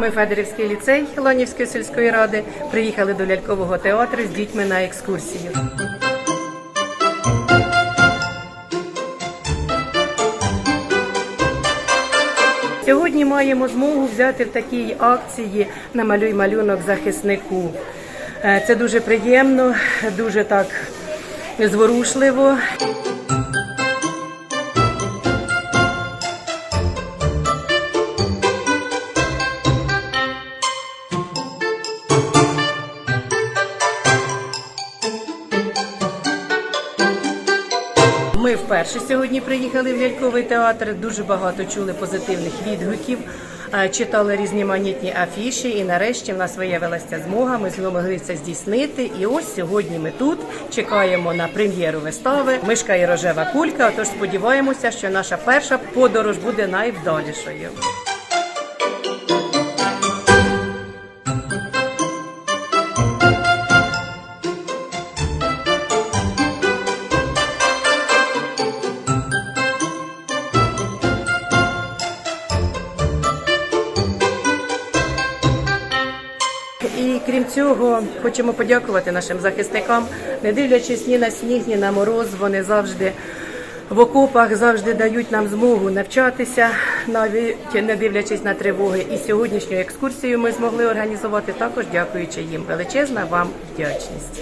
Ми Федорівський ліцей Ланівської сільської ради приїхали до лялькового театру з дітьми на екскурсію. Сьогодні маємо змогу взяти в такій акції Намалюй малюнок захиснику. Е, Це дуже приємно, дуже так зворушливо. Ми вперше сьогодні приїхали в ляльковий театр. Дуже багато чули позитивних відгуків, читали різноманітні афіші. І нарешті в нас виявилася змога. Ми змогли це здійснити. І ось сьогодні ми тут чекаємо на прем'єру вистави Мишка і рожева кулька. Тож сподіваємося, що наша перша подорож буде найвдалішою. І крім цього, хочемо подякувати нашим захисникам, не дивлячись ні на сніг, ні на мороз, вони завжди в окопах завжди дають нам змогу навчатися, навіть не дивлячись на тривоги. І сьогоднішню екскурсію ми змогли організувати також, дякуючи їм. Величезна вам вдячність.